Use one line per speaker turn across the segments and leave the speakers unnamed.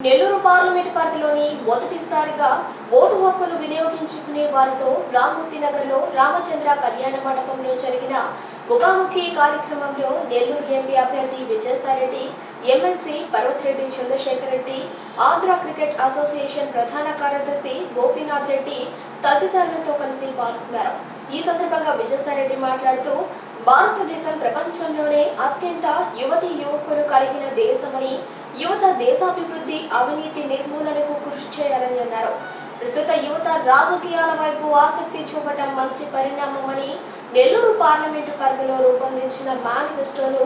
Nellore parliament పరిధిలోని మొదటిసారిగా vote హక్కును వినియోగించుకునే వారితో రామ్మూర్తి నగర్లో రామచంద్ర కళ్యాణ మండపంలో జరిగిన ముఖాముఖి కార్యక్రమంలో నెల్లూరు ఎంపీ అభ్యర్థి Vijayasaireddy MLC Parvathireddy Chandrasekhar Reddy Andhra cricket association ప్రధాన కార్యదర్శి గోపీనాథ్ రెడ్డి తదితరులతో కలిసి పాల్గొన్నారు. ఈ సందర్భంగా విజయసాయిరెడ్డి మాట్లాడుతూ భారతదేశం ప్రపంచంలోనే అత్యంత యువతి యువకులు కలిగిన దేశమని యువత దేశాభివృద్ధి అవినీతి నిర్మూలనకు కృషి చేయాలని అన్నారు. ప్రస్తుత యువత రాజకీయాల వైపు ఆసక్తి చూపడం మంచి పరిణామమని నెల్లూరు పార్లమెంటు పరిధిలో రూపొందించిన మేనిఫెస్టోను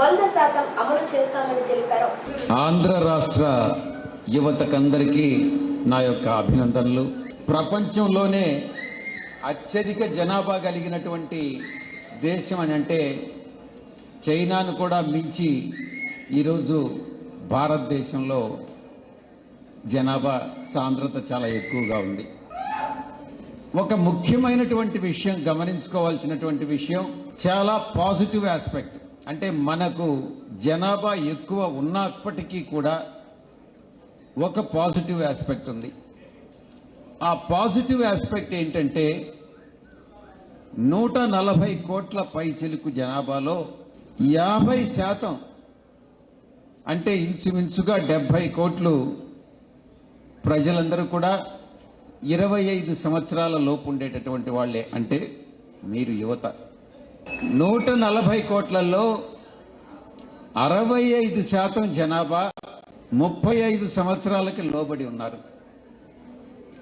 వంద శాతం అమలు చేస్తామని తెలిపారు.
ఆంధ్ర రాష్ట్ర యువతకందరికీ నా యొక్క అభినందనలు. ప్రపంచంలోనే అత్యధిక జనాభా కలిగినటువంటి దేశం అని అంటే చైనాను కూడా మించి ఈరోజు భారతదేశంలో జనాభా సాంద్రత చాలా ఎక్కువగా ఉంది. ఒక ముఖ్యమైనటువంటి విషయం గమనించుకోవాల్సినటువంటి విషయం చాలా పాజిటివ్ ఆస్పెక్ట్. అంటే మనకు జనాభా ఎక్కువ ఉన్నప్పటికీ కూడా ఒక పాజిటివ్ ఆస్పెక్ట్ ఉంది. ఆ పాజిటివ్ ఆస్పెక్ట్ ఏంటంటే నూట నలభై కోట్ల పైచిలుకు జనాభాలో యాభై శాతం అంటే ఇంచుమించుగా డెబ్బై కోట్లు ప్రజలందరూ కూడా ఇరవై ఐదు సంవత్సరాల లోపు ఉండేటటువంటి వాళ్ళే. అంటే మీరు యువత. నూట నలభై కోట్లలో అరవై ఐదు శాతం జనాభా ముప్పై ఐదు సంవత్సరాలకి లోబడి ఉన్నారు.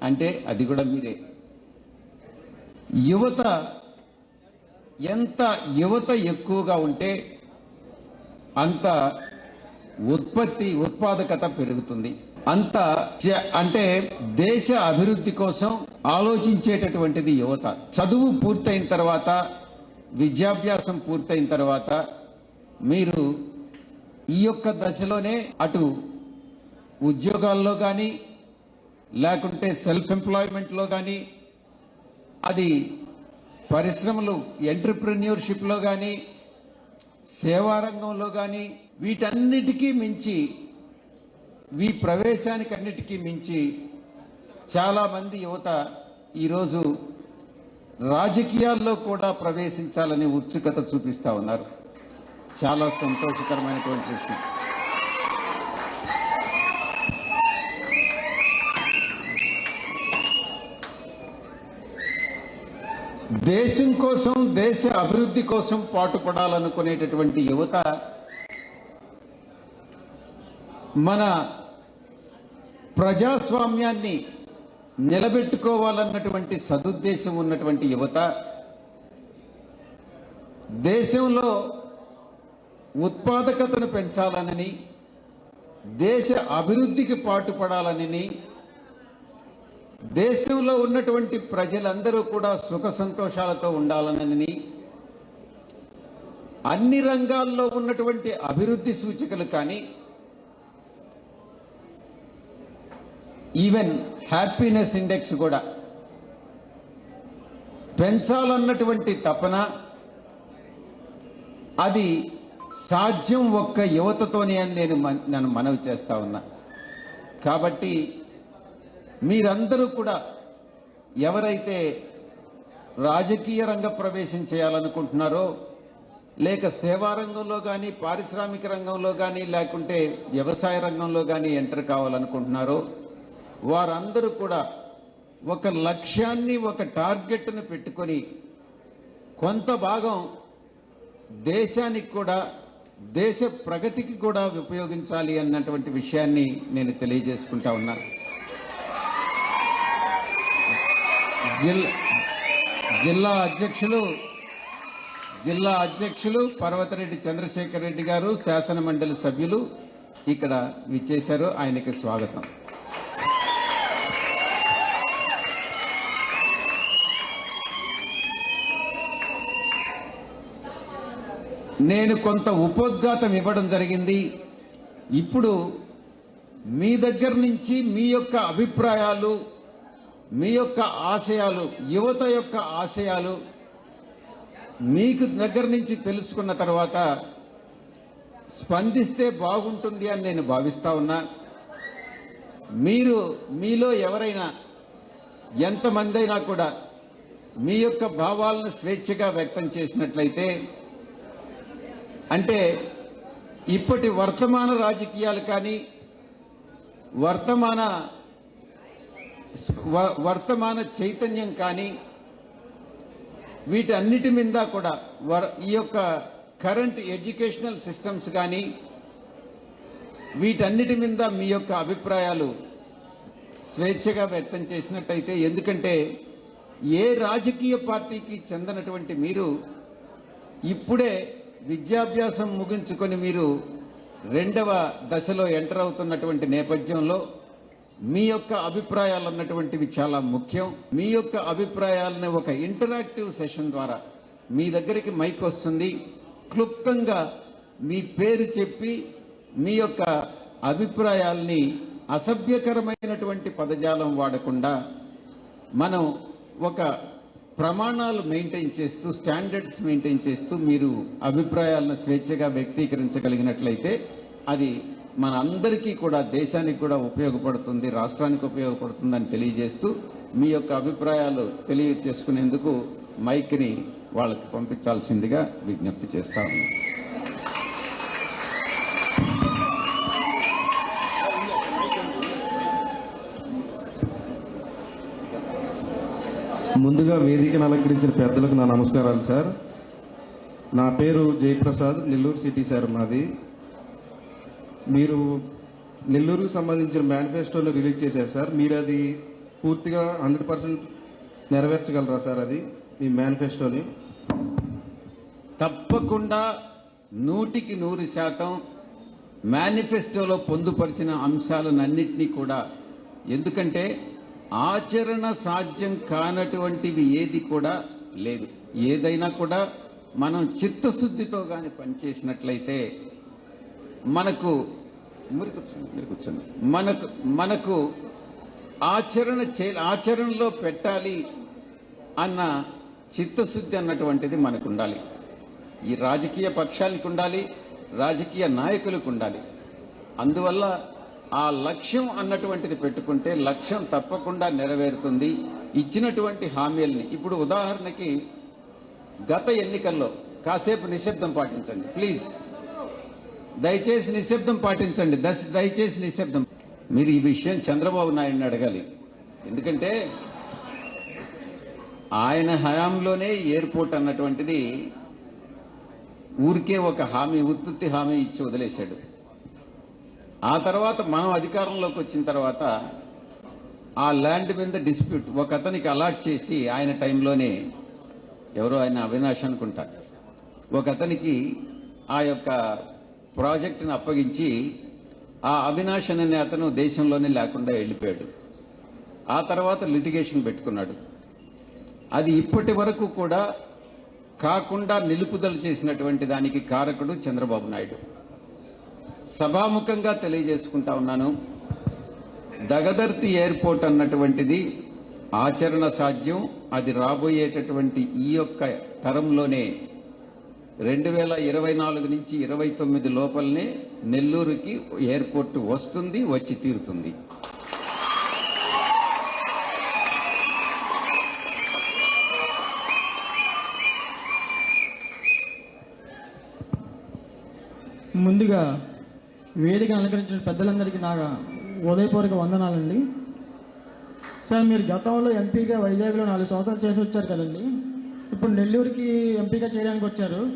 అంటే అది కూడా మీరే. యువత ఎంత యువత ఎక్కువగా ఉంటే అంత ఉత్పత్తి ఉత్పాదకత పెరుగుతుంది. అంత అంటే దేశ అభివృద్ధి కోసం ఆలోచించేటటువంటిది యువత. చదువు పూర్తయిన తర్వాత విద్యాభ్యాసం పూర్తయిన తర్వాత మీరు ఈ యొక్క దశలోనే అటు ఉద్యోగాల్లో కానీ లేకుంటే సెల్ఫ్ ఎంప్లాయ్మెంట్లో కానీ అది పరిశ్రమలు ఎంటర్ప్రెన్యూర్షిప్లో కానీ సేవా రంగంలో కానీ వీటన్నిటికీ మించి వీ ప్రవేశానికి అన్నిటికీ మించి చాలామంది యువత ఈరోజు రాజకీయాల్లో కూడా ప్రవేశించాలని ఉత్సుకత చూపిస్తా ఉన్నారు. చాలా సంతోషకరమైనటువంటి విషయం. దేశం కోసం దేశ అభివృద్ధి కోసం పాటుపడాలనుకునేటటువంటి యువత మన ప్రజాస్వామ్యాన్ని నిలబెట్టుకోవాలన్నటువంటి సదుద్దేశం ఉన్నటువంటి యువత దేశంలో ఉత్పాదకతను పెంచాలనని దేశ అభివృద్ధికి పాటుపడాలనని దేశంలో ఉన్నటువంటి ప్రజలందరూ కూడా సుఖ సంతోషాలతో ఉండాలనని అన్ని రంగాల్లో ఉన్నటువంటి అభివృద్ధి సూచికలు కానీ ఈవెన్ హ్యాపీనెస్ ఇండెక్స్ కూడా పెంచాలన్నటువంటి తపన అది సాధ్యం ఒక్క యువతతోనే అని నేను నన్ను నేను మనవి చేస్తా ఉన్నా. కాబట్టి మీరందరూ కూడా ఎవరైతే రాజకీయ రంగ ప్రవేశం చేయాలనుకుంటున్నారో లేక సేవా రంగంలో కానీ పారిశ్రామిక రంగంలో కానీ లేకుంటే వ్యవసాయ రంగంలో కానీ ఎంటర్ కావాలనుకుంటున్నారో వారందరూ కూడా ఒక లక్ష్యాన్ని ఒక టార్గెట్ను పెట్టుకొని కొంత భాగం దేశానికి కూడా దేశ ప్రగతికి కూడా ఉపయోగించాలి అన్నటువంటి విషయాన్ని నేను తెలియజేసుకుంటా ఉన్నాను జిల్లా జిల్లా అధ్యక్షులు జిల్లా అధ్యక్షులు పర్వతరెడ్డి చంద్రశేఖర్ రెడ్డి గారు శాసన మండలి సభ్యులు ఇక్కడ విచ్చేశారు. ఆయనకి స్వాగతం. నేను కొంత ఉపోద్ఘాతం ఇవ్వడం జరిగింది. ఇప్పుడు మీ దగ్గర నుంచి మీ యొక్క అభిప్రాయాలు మీ యొక్క ఆశయాలు యువత యొక్క ఆశయాలు మీకు దగ్గర నుంచి తెలుసుకున్న తర్వాత స్పందిస్తే బాగుంటుంది అని నేను భావిస్తా ఉన్నా. మీరు మీలో ఎవరైనా ఎంతమంది అయినా కూడా మీ యొక్క భావాలను స్వేచ్ఛగా వ్యక్తం చేసినట్లయితే అంటే ఇప్పటి వర్తమాన రాజకీయాలు కానీ వర్తమాన వర్తమాన చైతన్యం కానీ వీటన్నిటి మీద కూడా వర్- ఈ యొక్క కరెంట్ ఎడ్యుకేషనల్ సిస్టమ్స్ కానీ వీటన్నిటి మీద మీ యొక్క అభిప్రాయాలు స్వేచ్ఛగా వ్యక్తం చేసినట్టయితే ఎందుకంటే ఏ రాజకీయ పార్టీకి చెందనటువంటి మీరు ఇప్పుడే విద్యాభ్యాసం ముగించుకొని మీరు రెండవ దశలో ఎంటర్ అవుతున్నటువంటి నేపథ్యంలో మీ యొక్క అభిప్రాయాలు అన్నటువంటివి చాలా ముఖ్యం. మీ యొక్క అభిప్రాయాలను ఒక ఇంటరాక్టివ్ సెషన్ ద్వారా మీ దగ్గరికి మైక్ వస్తుంది. క్లుప్తంగా మీ పేరు చెప్పి మీ యొక్క అభిప్రాయాల్ని అసభ్యకరమైనటువంటి పదజాలం వాడకుండా మనం ఒక ప్రమాణాలు మెయింటైన్ చేస్తూ స్టాండర్డ్స్ మెయింటైన్ చేస్తూ మీరు అభిప్రాయాలను స్వేచ్ఛగా వ్యక్తీకరించగలిగినట్లయితే అది మన అందరికీ కూడా దేశానికి కూడా ఉపయోగపడుతుంది రాష్ట్రానికి ఉపయోగపడుతుందని తెలియజేస్తూ మీ యొక్క అభిప్రాయాలు తెలియచేసుకునేందుకు మైక్ని వాళ్ళకి పంపించాల్సిందిగా విజ్ఞప్తి చేస్తా
ముందుగా వేదికను అలంకరించిన పెద్దలకు నా నమస్కారాలు సార్. నా పేరు జయప్రసాద్ నెల్లూరు సిటీ సార్ మాది. మీరు నెల్లూరుకు సంబంధించిన మేనిఫెస్టోని రిలీజ్ చేశారు సార్. మీరు అది పూర్తిగా హండ్రెడ్ పర్సెంట్ నెరవేర్చగలరా సార్ అది? మీ మేనిఫెస్టోని
తప్పకుండా నూటికి నూరు శాతం మేనిఫెస్టోలో పొందుపరిచిన అంశాలన్నింటినీ కూడా. ఎందుకంటే ఆచరణ సాధ్యం కానటువంటివి ఏది కూడా లేదు. ఏదైనా కూడా మనం చిత్తశుద్ధితో కానీ పనిచేసినట్లయితే మనకు మీరు కూర్చోండి, మీరు కూర్చోండి మనకు మనకు ఆచరణ చే ఆచరణలో పెట్టాలి అన్న చిత్తశుద్ధి అన్నటువంటిది మనకు ఉండాలి ఈ రాజకీయ పక్షాలకు ఉండాలి రాజకీయ నాయకులకు ఉండాలి అందువల్ల ఆ లక్ష్యం అన్నటువంటిది పెట్టుకుంటే లక్ష్యం తప్పకుండా నెరవేరుతుంది ఇచ్చినటువంటి హామీల్ని. ఇప్పుడు ఉదాహరణకి గత ఎన్నికల్లో కాసేపు నిశ్శబ్దం పాటించండి ప్లీజ్. దయచేసి నిశ్శబ్దం పాటించండి. దశ- దయచేసి నిశ్శబ్దం. మీరు ఈ విషయం చంద్రబాబు నాయుడిని అడగాలి. ఎందుకంటే ఆయన హయాంలోనే ఎయిర్పోర్ట్ అన్నటువంటిది ఊరికే ఒక హామీ ఉత్పత్తి హామీ ఇచ్చి వదిలేశాడు. ఆ తర్వాత మనం అధికారంలోకి వచ్చిన తర్వాత ఆ ల్యాండ్ మీద డిస్ప్యూట్ ఒక అతనికి అలాట్ చేసి ఆయన టైంలోనే ఎవరో ఆయన అవినాష్ అనుకుంటా. ఒక అతనికి ఆ యొక్క ప్రాజెక్టును అప్పగించి ఆ అవినాష్ అనే అతను దేశంలోనే లేకుండా వెళ్ళిపోయాడు. ఆ తర్వాత లిటిగేషన్ పెట్టుకున్నాడు. అది ఇప్పటి వరకు కూడా కాకుండా నిలుపుదల చేసినటువంటి దానికి కారకుడు చంద్రబాబు నాయుడు. సభాముఖంగా తెలియజేసుకుంటా ఉన్నాను దగదర్తి ఎయిర్పోర్ట్ అన్నటువంటిది ఆచరణ సాధ్యం అది రాబోయేటటువంటి ఈ యొక్క తరంలోనే రెండు వేల ఇరవై నాలుగు నుంచి ఇరవై తొమ్మిది లోపలనే నెల్లూరుకి ఎయిర్పోర్ట్ వస్తుంది వచ్చి తీరుతుంది.
ముందుగా వేదిక అలంకరించిన పెద్దలందరికీ నా ఉదయపూర్వక వందనాలండి. సార్ మీరు గతంలో ఎంపీగా వైజాగ్లో నాలుగు సంవత్సరాలు చేసి వచ్చారు కదండి. ఇప్పుడు నెల్లూరుకి ఎంపీగా చేయడానికి వచ్చారు.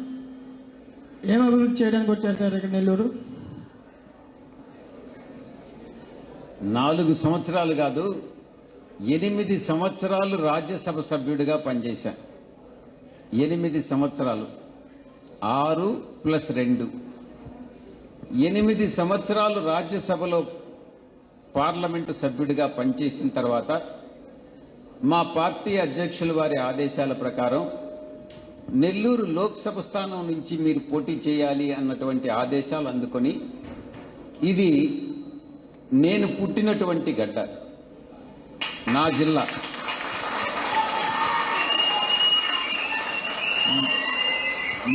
ఏం అభివృద్ధి చేయడానికి వచ్చారు సార్ ఇక్కడ నెల్లూరు?
నాలుగు సంవత్సరాలు కాదు ఎనిమిది సంవత్సరాలు రాజ్యసభ సభ్యుడిగా పనిచేశాను. ఎనిమిది సంవత్సరాలు. ఆరు ప్లస్ రెండు. ఎనిమిది సంవత్సరాలు రాజ్యసభలో పార్లమెంటు సభ్యుడిగా పనిచేసిన తర్వాత మా పార్టీ అధ్యక్షుల వారి ఆదేశాల ప్రకారం నెల్లూరు లోక్సభ స్థానం నుంచి మీరు పోటీ చేయాలి అన్నటువంటి ఆదేశాలు అందుకొని ఇది నేను పుట్టినటువంటి గడ్డ నా జిల్లా.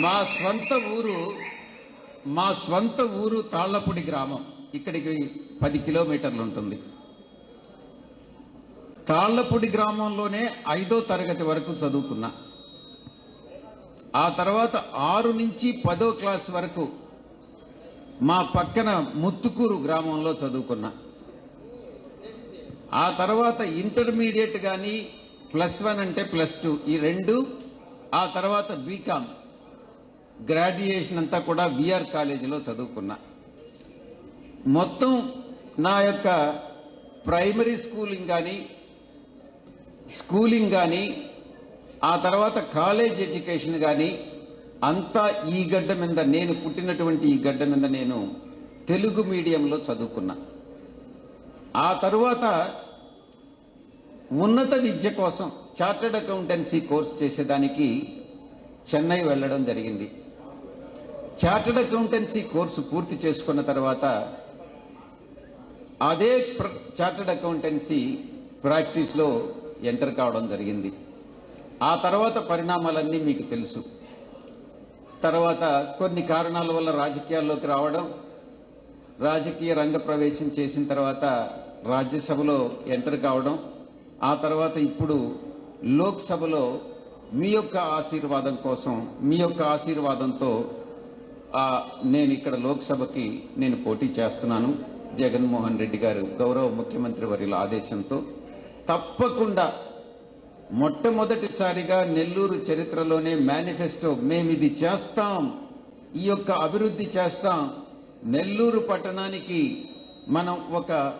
మా స్వంత ఊరు మా స్వంత ఊరు తాళ్ళపూడి గ్రామం. ఇక్కడికి పది కిలోమీటర్లు ఉంటుంది. తాళ్ళపూడి గ్రామంలోనే ఐదో తరగతి వరకు చదువుకున్నా. ఆ తర్వాత ఆరు నుంచి పదో క్లాస్ వరకు మా పక్కన ముత్తుకూరు గ్రామంలో చదువుకున్నా. ఆ తర్వాత ఇంటర్మీడియట్ కానీ ప్లస్ వన్ అంటే ప్లస్ టూ ఈ రెండు ఆ తర్వాత బీకామ్ గ్రాడ్యుయేషన్ అంతా కూడా విఆర్ కాలేజీలో చదువుకున్నా. మొత్తం నా యొక్క ప్రైమరీ స్కూలింగ్ కానీ స్కూలింగ్ కానీ ఆ తర్వాత కాలేజ్ ఎడ్యుకేషన్ కానీ అంతా ఈ గడ్డ మీద నేను పుట్టినటువంటి ఈ గడ్డ మీద నేను తెలుగు మీడియంలో చదువుకున్నా. ఆ తరువాత ఉన్నత విద్య కోసం చార్టర్డ్ అకౌంటెన్సీ కోర్స్ చేసేదానికి చెన్నై వెళ్ళడం జరిగింది. చార్టర్డ్ అకౌంటెన్సీ కోర్సు పూర్తి చేసుకున్న తర్వాత అదే చార్టర్డ్ అకౌంటెన్సీ ప్రాక్టీస్లో ఎంటర్ కావడం జరిగింది. ఆ తర్వాత పరిణామాలన్నీ మీకు తెలుసు. తర్వాత కొన్ని కారణాల వల్ల రాజకీయాల్లోకి రావడం రాజకీయ రంగ ప్రవేశం చేసిన తర్వాత రాజ్యసభలో ఎంటర్ కావడం ఆ తర్వాత ఇప్పుడు లోక్సభలో మీ యొక్క ఆశీర్వాదం కోసం మీ యొక్క ఆశీర్వాదంతో నేను ఇక్కడ లోక్సభకి నేను పోటీ చేస్తున్నాను. జగన్మోహన్ రెడ్డి గారు గౌరవ ముఖ్యమంత్రి వర్యుల ఆదేశంతో. తప్పకుండా. మొట్టమొదటిసారిగా నెల్లూరు చరిత్రలోనే మేనిఫెస్టో మేమిది చేస్తాం. ఈ యొక్క అభివృద్ధి చేస్తాం. నెల్లూరు పట్టణానికి మనం ఒక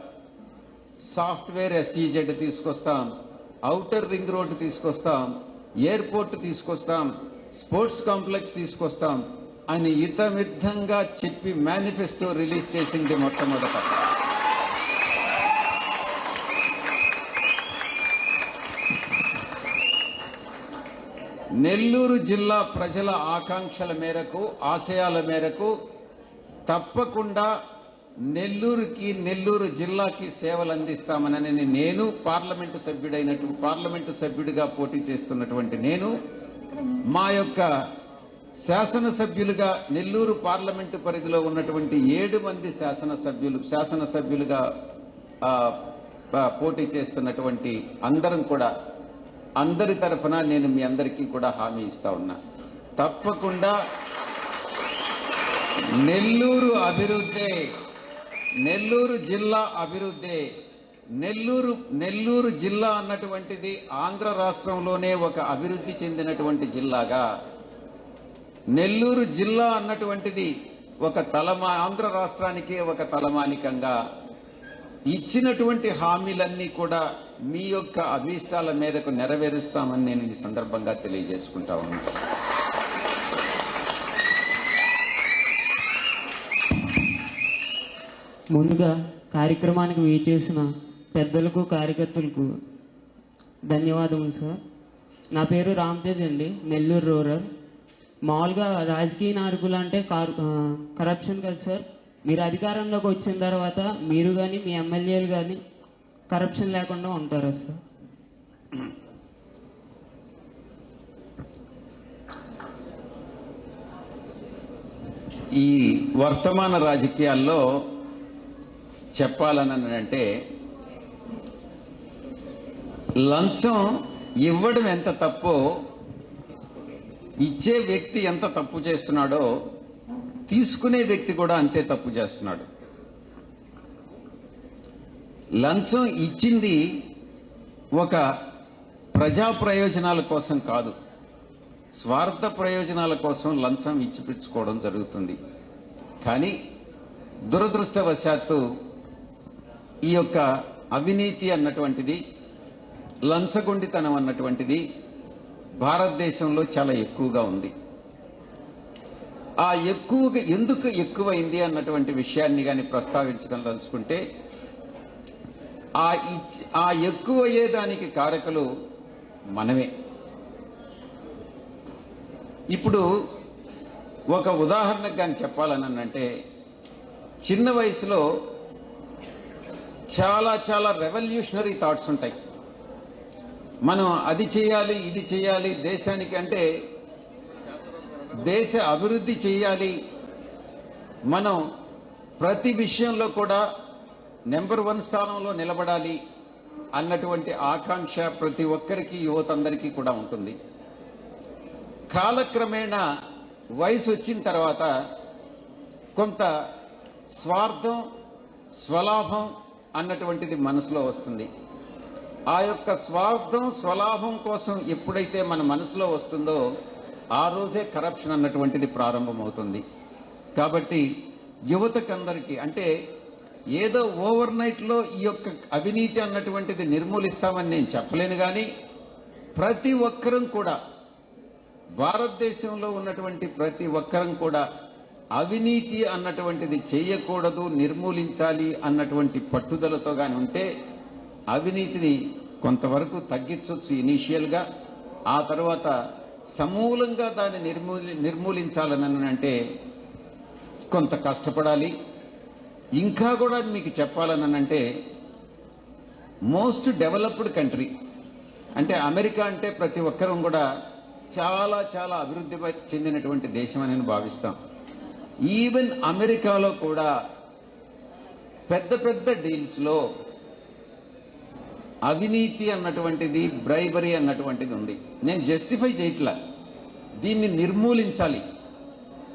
సాఫ్ట్వేర్ ఎస్ఈజెడ్ తీసుకొస్తాం. అవుటర్ రింగ్ రోడ్ తీసుకొస్తాం. ఎయిర్పోర్ట్ తీసుకొస్తాం. స్పోర్ట్స్ కాంప్లెక్స్ తీసుకొస్తాం. అని ఇతమిద్ధంగా చెప్పి మేనిఫెస్టో రిలీజ్ చేసింది మొట్టమొదట. నెల్లూరు జిల్లా ప్రజల ఆకాంక్షల మేరకు ఆశయాల మేరకు తప్పకుండా నెల్లూరుకి నెల్లూరు జిల్లాకి సేవలు అందిస్తామనని నేను పార్లమెంటు సభ్యుడైనట్టు పార్లమెంటు సభ్యుడిగా పోటీ చేస్తున్నటువంటి నేను మా యొక్క శాసనసభ్యులుగా నెల్లూరు పార్లమెంటు పరిధిలో ఉన్నటువంటి ఏడు మంది శాసనసభ్యులు శాసనసభ్యులుగా పోటీ చేస్తున్నటువంటి అందరం కూడా అందరి తరఫున నేను మీ అందరికీ కూడా హామీ ఇస్తా ఉన్నా. తప్పకుండా నెల్లూరు అభివృద్ధి నెల్లూరు జిల్లా అభివృద్ధి నెల్లూరు నెల్లూరు జిల్లా అన్నటువంటిది ఆంధ్ర రాష్ట్రంలోనే ఒక అభివృద్ధి చెందినటువంటి జిల్లాగా. నెల్లూరు జిల్లా అన్నటువంటిది ఒక తలమా ఆంధ్ర రాష్ట్రానికే ఒక తలమానికంగా ఇచ్చినటువంటి హామీలన్నీ కూడా మీ యొక్క అభీష్టాల మేరకు నెరవేరుస్తామని నేను ఈ సందర్భంగా తెలియజేసుకుంటా ఉన్నాను
ముందుగా కార్యక్రమానికి వీచేసిన పెద్దలకు కార్యకర్తలకు ధన్యవాదములు సార్. నా పేరు రామ్తేజ్ అండి నెల్లూరు రూరల్. మామూలుగా రాజకీయ నాయకులు అంటే కరప్షన్ కదా సార్. మీరు అధికారంలోకి వచ్చిన తర్వాత మీరు కానీ మీ ఎమ్మెల్యేలు కానీ కరప్షన్ లేకుండా ఉంటారా సార్
ఈ వర్తమాన రాజకీయాల్లో చెప్పాలని అంటే లంచం ఇవ్వడం ఎంత తప్పో ఇచ్చే వ్యక్తి ఎంత తప్పు చేస్తున్నాడో తీసుకునే వ్యక్తి కూడా అంతే తప్పు చేస్తున్నాడు. లంచం ఇచ్చింది ఒక ప్రజా ప్రయోజనాల కోసం కాదు. స్వార్థ ప్రయోజనాల కోసం లంచం ఇచ్చిపించుకోవడం జరుగుతుంది. కానీ దురదృష్టవశాత్తు ఈ యొక్క అవినీతి అన్నటువంటిది లంచగొండితనం అన్నటువంటిది భారతదేశంలో చాలా ఎక్కువగా ఉంది. ఆ ఎక్కువగా ఎందుకు ఎక్కువైంది అన్నటువంటి విషయాన్ని కానీ ప్రస్తావించదలుచుకుంటే ఆ ఇచ్- ఆ ఎక్కువయ్యేదానికి కారకులు మనమే. ఇప్పుడు ఒక ఉదాహరణకు కానీ చెప్పాలని అంటే చిన్న వయసులో చాలా చాలా రెవల్యూషనరీ థాట్స్ ఉంటాయి. మనం అది చేయాలి ఇది చేయాలి దేశానికి అంటే దేశ అభివృద్ధి చేయాలి. మనం ప్రతి విషయంలో కూడా నెంబర్ వన్ స్థానంలో నిలబడాలి అన్నటువంటి ఆకాంక్ష ప్రతి ఒక్కరికి యువతందరికీ కూడా ఉంటుంది. కాలక్రమేణా వయసు వచ్చిన తర్వాత కొంత స్వార్థం స్వలాభం అన్నటువంటిది మనసులో వస్తుంది. ఆ యొక్క స్వార్థం స్వలాభం కోసం ఎప్పుడైతే మన మనసులో వస్తుందో ఆ రోజే కరప్షన్ అన్నటువంటిది ప్రారంభమవుతుంది. కాబట్టి యువతకందరికీ అంటే ఏదో ఓవర్ నైట్లో ఈ యొక్క అవినీతి అన్నటువంటిది నిర్మూలిస్తామని నేను చెప్పలేను కానీ ప్రతి ఒక్కరం కూడా భారతదేశంలో ఉన్నటువంటి ప్రతి ఒక్కరం కూడా అవినీతి అన్నటువంటిది చేయకూడదు నిర్మూలించాలి అన్నటువంటి పట్టుదలతో గాని ఉంటే అవినీతిని కొంతవరకు తగ్గించవచ్చు ఇనీషియల్గా ఆ తర్వాత సమూలంగా దాన్ని నిర్మూలి నిర్మూలించాలని అంటే కొంత కష్టపడాలి. ఇంకా కూడా మీకు చెప్పాలని అంటే మోస్ట్ డెవలప్డ్ కంట్రీ అంటే అమెరికా అంటే ప్రతి ఒక్కరం కూడా చాలా చాలా అభివృద్ధి చెందినటువంటి దేశం అని నేను భావిస్తాం. ఈవెన్ అమెరికాలో కూడా పెద్ద పెద్ద డీల్స్లో అవినీతి అన్నటువంటిది బ్రైబరీ అన్నటువంటిది ఉంది. నేను జస్టిఫై చేయట్లా. దీన్ని నిర్మూలించాలి.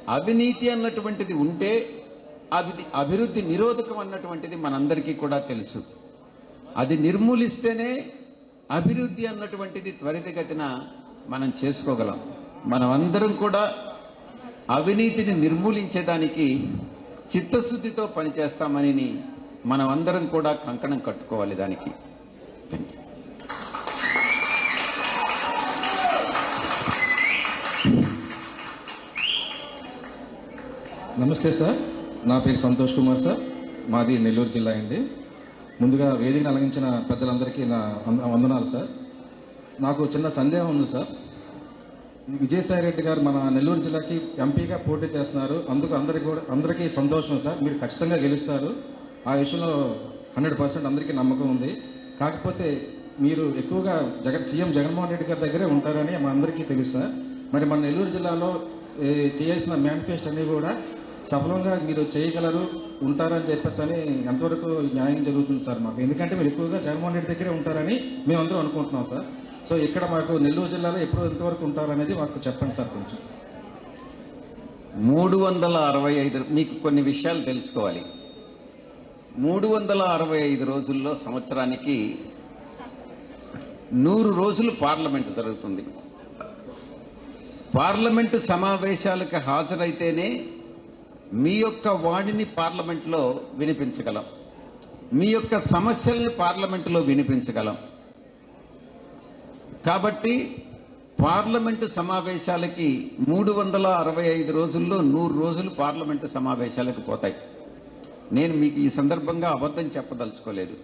అవినీతి అన్నటువంటిది ఉంటే అది అభివృద్ధి నిరోధకం అన్నటువంటిది మనందరికీ కూడా తెలుసు. అది నిర్మూలిస్తేనే అభివృద్ధి అన్నటువంటిది త్వరితగతిన మనం చేసుకోగలం. మనమందరం కూడా అవినీతిని నిర్మూలించేదానికి చిత్తశుద్ధితో పనిచేస్తామని మనమందరం కూడా కంకణం కట్టుకోవాలి దానికి.
నమస్తే సార్. నా పేరు సంతోష్ కుమార్ సార్. మాది నెల్లూరు జిల్లా అండి. ముందుగా వేదికను అలగించిన పెద్దలందరికీ నా వంద- వందనాలు సార్. నాకు చిన్న సందేహం ఉంది సార్. విజయసాయి రెడ్డి గారు మన నెల్లూరు జిల్లాకి ఎంపీగా పోటీ చేస్తున్నారు. అందుకు అందరికీ కూడా అందరికీ సంతోషం సార్. మీరు ఖచ్చితంగా గెలుస్తారు. ఆ విషయంలో హండ్రెడ్ పర్సెంట్ అందరికీ నమ్మకం ఉంది. కాకపోతే మీరు ఎక్కువగా జగన్ సీఎం జగన్మోహన్ రెడ్డి గారి దగ్గరే ఉంటారని మా అందరికీ తెలుసు సార్. మరి మన నెల్లూరు జిల్లాలో చేయాల్సిన మేనిఫెస్టో అన్నీ కూడా సఫలంగా మీరు చేయగలరు ఉంటారని చెప్పేసి అని ఎంతవరకు న్యాయం జరుగుతుంది సార్ మాకు. ఎందుకంటే మీరు ఎక్కువగా జగన్మోహన్ రెడ్డి దగ్గరే ఉంటారని మేమందరం అనుకుంటున్నాం సార్. సో ఇక్కడ మాకు నెల్లూరు జిల్లాలో ఎప్పుడు ఎంతవరకు ఉంటారనేది మాకు చెప్పండి సార్ కొంచెం.
మూడు వందల అరవై ఐదు మీకు కొన్ని విషయాలు తెలుసుకోవాలి. మూడు వందల అరవై ఐదు రోజుల్లో సంవత్సరానికి నూరు రోజులు పార్లమెంటు జరుగుతుంది. పార్లమెంటు సమావేశాలకు హాజరైతేనే మీ యొక్క వాడిని పార్లమెంట్లో వినిపించగలం. మీ యొక్క సమస్యల్ని పార్లమెంటులో వినిపించగలం. కాబట్టి పార్లమెంటు సమావేశాలకి మూడు వందల అరవై ఐదు రోజుల్లో నూరు రోజులు పార్లమెంటు సమావేశాలకు పోతాయి. నేను మీకు ఈ సందర్భంగా అబద్ధం చెప్పదలుచుకోలేదు.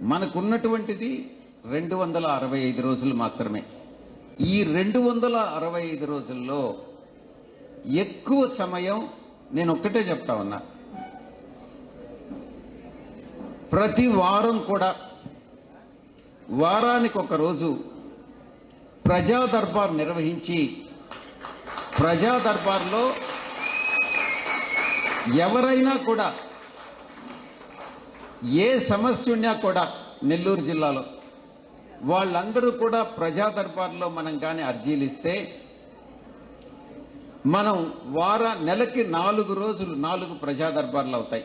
మనకున్నటువంటిది రెండు వందల అరవై ఐదు రోజులు మాత్రమే. ఈ రెండు వందల అరవై ఐదు రోజుల్లో ఎక్కువ సమయం నేను ఒక్కటే చెప్తా ఉన్నా. ప్రతి వారం కూడా వారానికి ఒక రోజు ప్రజా దర్బార్ నిర్వహించి ప్రజా దర్బార్లో ఎవరైనా కూడా ఏ సమస్య ఉన్నా కూడా నెల్లూరు జిల్లాలో వాళ్ళందరూ కూడా ప్రజా దర్బార్లో మనం కానీ అర్జీలు ఇస్తే మనం వార నెలకి నాలుగు రోజులు నాలుగు ప్రజా దర్బార్లు అవుతాయి.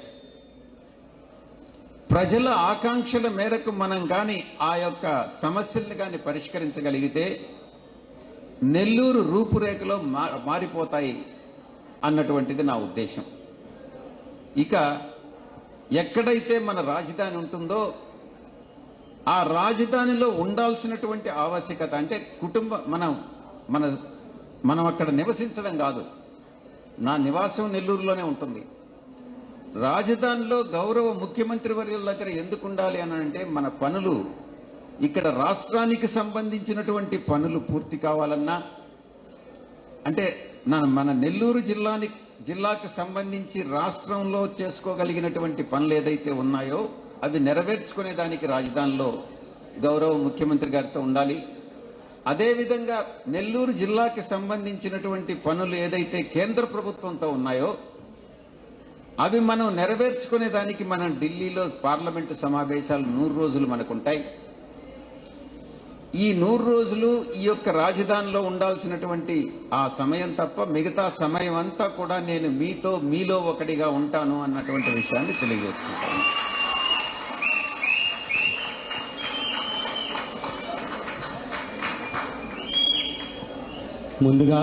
ప్రజల ఆకాంక్షల మేరకు మనం కానీ ఆ యొక్క సమస్యల్ని కానీ పరిష్కరించగలిగితే నెల్లూరు రూపురేఖలో మా- మారిపోతాయి అన్నటువంటిది నా ఉద్దేశం. ఇక ఎక్కడైతే మన రాజధాని ఉంటుందో ఆ రాజధానిలో ఉండాల్సినటువంటి ఆవశ్యకత అంటే కుటుంబ మనం మన మనం అక్కడ నివసించడం కాదు. నా నివాసం నెల్లూరులోనే ఉంటుంది. రాజధానిలో గౌరవ ముఖ్యమంత్రి వర్యుల దగ్గర ఎందుకు ఉండాలి అని అంటే మన పనులు ఇక్కడ రాష్ట్రానికి సంబంధించినటువంటి పనులు పూర్తి కావాలన్నా అంటే నా- మన నెల్లూరు జిల్లాని జిల్లాకు సంబంధించి రాష్ట్రంలో చేసుకోగలిగినటువంటి పనులు ఏదైతే ఉన్నాయో అవి నెరవేర్చుకునే దానికి రాజధానిలో గౌరవ ముఖ్యమంత్రి గారితో ఉండాలి. అదేవిధంగా నెల్లూరు జిల్లాకి సంబంధించినటువంటి పనులు ఏదైతే కేంద్ర ప్రభుత్వంతో ఉన్నాయో అవి మనం నెరవేర్చుకునే దానికి మనం ఢిల్లీలో పార్లమెంటు సమావేశాలు నూరు రోజులు మనకుంటాయి. ఈ నూరు రోజులు ఈ యొక్క రాజధానిలో ఉండాల్సినటువంటి ఆ సమయం తప్ప మిగతా సమయం అంతా కూడా నేను మీతో మీలో ఒకటిగా ఉంటాను అన్నటువంటి విషయాన్ని తెలియజేస్తున్నాను.
ముందుగా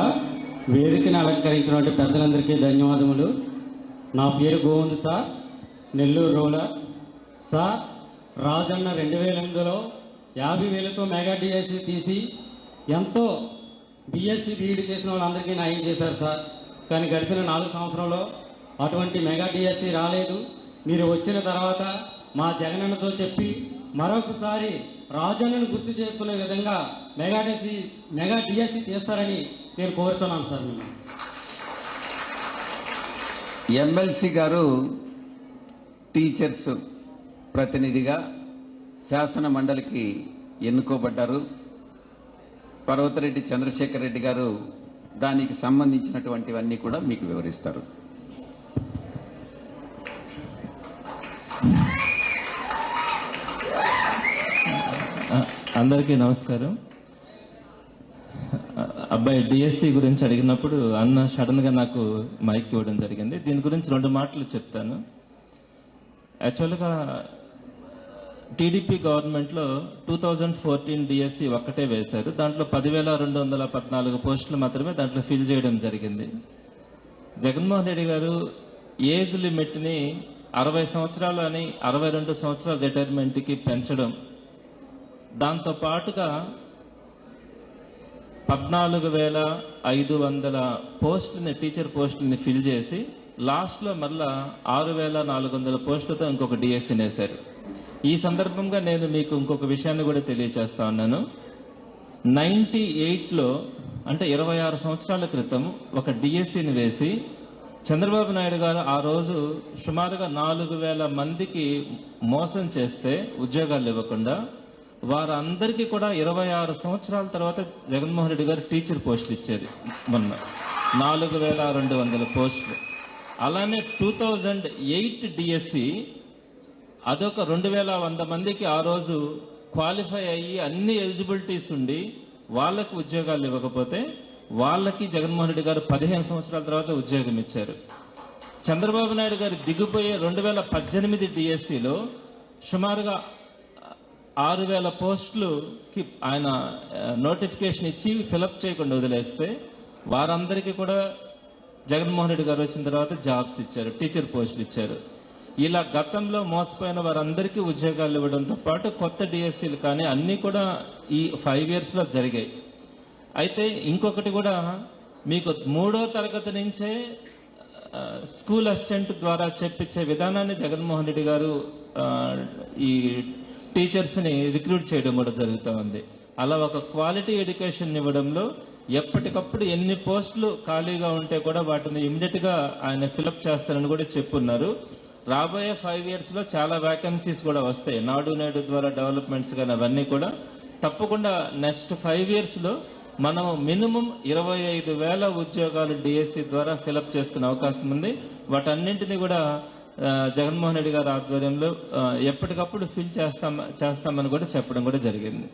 వేదికను అలంకరించినటువంటి పెద్దలందరికీ ధన్యవాదములు. నా పేరు Govind sir Nellore rural sir Rajanna రెండు వేల ఎనిమిదిలో యాభై వేలతో మెగా డిఎస్సి తీసి ఎంతో బిఎస్సి బీఈడి చేసిన వాళ్ళందరికీ న్యాయం చేశారు సార్. కానీ గడిచిన నాలుగు సంవత్సరంలో అటువంటి మెగా డిఎస్సి రాలేదు. మీరు వచ్చిన తర్వాత మా జగనన్నతో చెప్పి మరొకసారి రాజన్నను గుర్తు చేసుకునే విధంగా మెగా డిసి మెగా డిఎస్సి తీస్తారని నేను కోరుతున్నాను సార్
ఎమ్మెల్సీ గారు టీచర్స్ ప్రతినిధిగా శాసన మండలికి ఎన్నుకోబడ్డారు. పర్వతరెడ్డి చంద్రశేఖర్ రెడ్డి గారు దానికి సంబంధించినటువంటివన్నీ కూడా మీకు వివరిస్తారు.
అందరికీ నమస్కారం. అబ్బాయి డిఎస్సి గురించి అడిగినప్పుడు అన్న సడన్గా నాకు మైక్ ఇవ్వడం జరిగింది. దీని గురించి రెండు మాటలు చెప్తాను. యాక్చువల్గా టీడీపీ గవర్నమెంట్లో టూ థౌజండ్ ఫోర్టీన్ డిఎస్సి ఒక్కటే వేశారు. దాంట్లో పదివేల రెండు వందల పద్నాలుగు పోస్టులు మాత్రమే దాంట్లో ఫిల్ చేయడం జరిగింది. జగన్మోహన్ రెడ్డి గారు ఏజ్ లిమిట్ని అరవై సంవత్సరాలు అని అరవై రెండు సంవత్సరాల రిటైర్మెంట్కి పెంచడం దాంతో పాటుగా పద్నాలుగు వేల ఐదు వందల పోస్టుని టీచర్ పోస్టుని ఫిల్ చేసి లాస్ట్లో మళ్ళా ఆరు వేల నాలుగు వందల పోస్టులతో ఇంకొక డిఎస్సీని వేశారు ఈ సందర్భంగా నేను మీకు ఇంకొక విషయాన్ని కూడా తెలియజేస్తా ఉన్నాను. నైంటీ ఎయిట్లో అంటే ఇరవై ఆరు సంవత్సరాల క్రితం ఒక డిఎస్సిని వేసి చంద్రబాబు నాయుడు గారు ఆ రోజు సుమారుగా నాలుగు వేల మందికి మోసం చేస్తే ఉద్యోగాలు ఇవ్వకుండా వారందరికీ కూడా ఇరవై ఆరు సంవత్సరాల తర్వాత జగన్మోహన్ రెడ్డి గారు టీచర్ పోస్టులు ఇచ్చేది మొన్న. నాలుగు వేల రెండు వందల పోస్టులు. అలానే టూ థౌజండ్ ఎయిట్ డిఎస్సి అదొక రెండు వేల వంద మందికి ఆ రోజు క్వాలిఫై అయ్యి అన్ని ఎలిజిబిలిటీస్ ఉండి వాళ్ళకు ఉద్యోగాలు ఇవ్వకపోతే వాళ్ళకి జగన్మోహన్ రెడ్డి గారు పదిహేను సంవత్సరాల తర్వాత ఉద్యోగం ఇచ్చారు. చంద్రబాబు నాయుడు గారు దిగిపోయే రెండు వేల పద్దెనిమిది డిఎస్సిలో సుమారుగా ఆరు వేల పోస్టులుకి ఆయన నోటిఫికేషన్ ఇచ్చి ఫిలప్ చేయకుండా వదిలేస్తే వారందరికీ కూడా జగన్మోహన్ రెడ్డి గారు వచ్చిన తర్వాత జాబ్స్ ఇచ్చారు టీచర్ పోస్టులు ఇచ్చారు. ఇలా గతంలో మోసపోయిన వారందరికీ ఉద్యోగాలు ఇవ్వడంతో పాటు కొత్త డిఎస్సీలు కానీ అన్నీ కూడా ఈ ఫైవ్ ఇయర్స్లో జరిగాయి. అయితే ఇంకొకటి కూడా మీకు మూడో తరగతి నుంచే స్కూల్ అసిస్టెంట్ ద్వారా చెప్పించే విధానాన్ని జగన్మోహన్ రెడ్డి గారు ఈ టీచర్స్ని రిక్రూట్ చేయడం కూడా జరుగుతూ ఉంది. అలా ఒక క్వాలిటీ ఎడ్యుకేషన్ ఇవ్వడంలో ఎప్పటికప్పుడు ఎన్ని పోస్టులు ఖాళీగా ఉంటే కూడా వాటిని ఇమ్మీడియట్గా ఆయన ఫిలప్ చేస్తారని కూడా చెప్పున్నారు. రాబోయే ఫైవ్ ఇయర్స్లో చాలా వేకెన్సీస్ కూడా వస్తాయి. నాడు నేడు ద్వారా డెవలప్మెంట్స్ కానీ అవన్నీ కూడా తప్పకుండా నెక్స్ట్ ఫైవ్ ఇయర్స్లో మనం మినిమం ఇరవై ఐదు వేల ఉద్యోగాలు డిఎస్సి ద్వారా ఫిలప్ చేసుకునే అవకాశం ఉంది. వాటన్నింటినీ కూడా జగన్మోహన్ రెడ్డి గారి ఆధ్వర్యంలో ఎప్పటికప్పుడు ఫిల్ చేస్తాం చేస్తామని కూడా చెప్పడం కూడా జరిగింది.